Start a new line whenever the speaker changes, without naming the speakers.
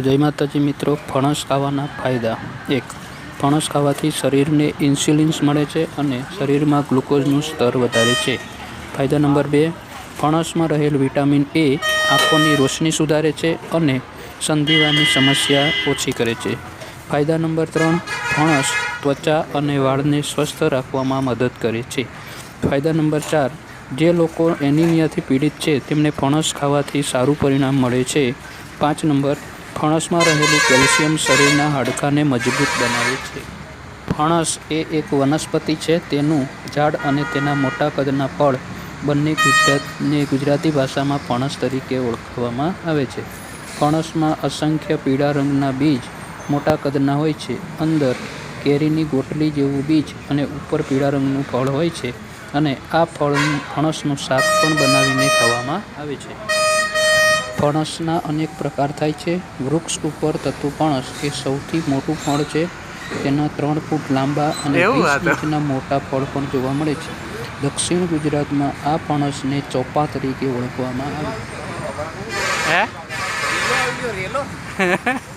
જય માતાજી મિત્રો, ફણસ ખાવાના ફાયદા. એક, ફણસ ખાવાથી શરીરને ઇન્સ્યુલિન્સ મળે છે અને શરીરમાં ગ્લુકોઝનું સ્તર વધારે છે. ફાયદા નંબર બે, ફણસમાં રહેલ વિટામિન એ આંખોની રોશની સુધારે છે અને સંધિવાની સમસ્યા ઓછી કરે છે. ફાયદા નંબર ત્રણ, ફણસ ત્વચા અને વાળને સ્વસ્થ રાખવામાં મદદ કરે છે. ફાયદા નંબર ચાર, જે લોકો એનિમિયાથી પીડિત છે તેમને ફણસ ખાવાથી સારું પરિણામ મળે છે. પાંચ નંબર ફણસમાં રહેલું કેલ્શિયમ શરીરના હાડકાને મજબૂત બનાવે છે. ફણસ એ એક વનસ્પતિ છે. તેનું ઝાડ અને તેના મોટા કદના ફળ બંને ગુજરાતને ગુજરાતી ભાષામાં ફણસ તરીકે ઓળખવામાં આવે છે. ફણસમાં અસંખ્ય પીળા રંગના બીજ મોટા કદના હોય છે. અંદર કેરીની ગોટલી જેવું બીજ અને ઉપર પીળા રંગનું ફળ હોય છે અને આ ફળ ફણસનું શાક પણ બનાવીને ખાવામાં આવે છે. ફણસના અનેક પ્રકાર થાય છે. વૃક્ષ ઉપર થતું ફણસ એ સૌથી મોટું ફળ છે. તેના ત્રણ ફૂટ લાંબા અને વીસ ઇંચના મોટા ફળ પણ જોવા મળે છે. દક્ષિણ ગુજરાતમાં આ ફણસને ચોપા તરીકે ઓળખવામાં આવે.
હે?